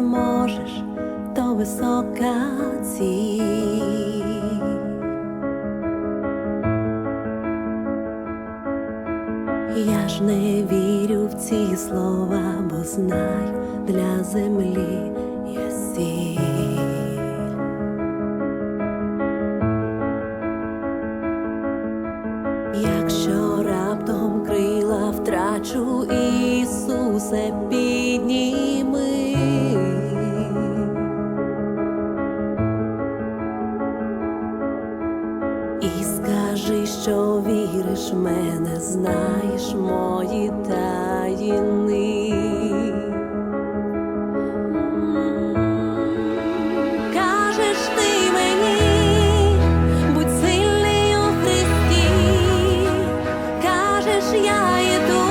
зможеш, то висока ціль. Я ж не вірю в ці слова, бо знаю, для землі сіль. Якщо раптом крила втрачу, Ісусе, підніми. Що віриш мене, знаєш мої таїни. Кажеш ти мені, будь сильний у Христі, кажеш, я йду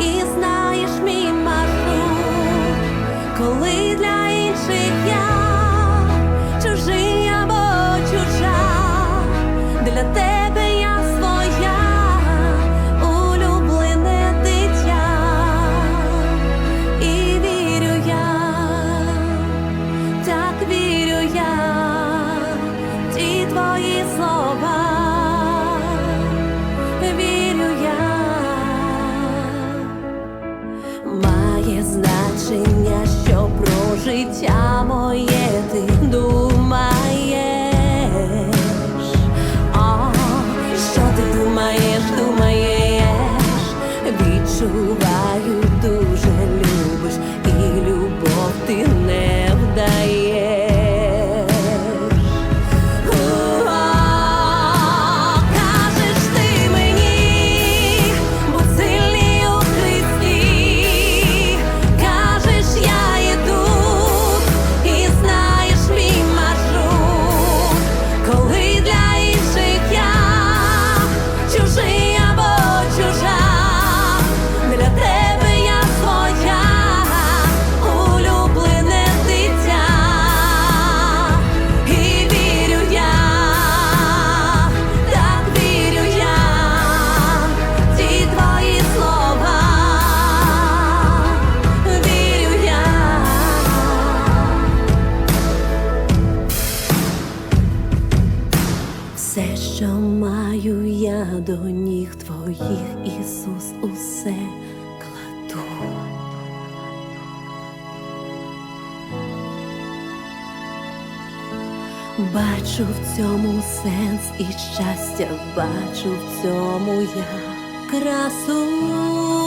і знаєш мій маршрут, коли для інших я відчуваю, дуже любиш, і любов ти до ніг твоїх, Ісус, усе кладу. Бачу в цьому сенс і щастя, бачу в цьому я красу.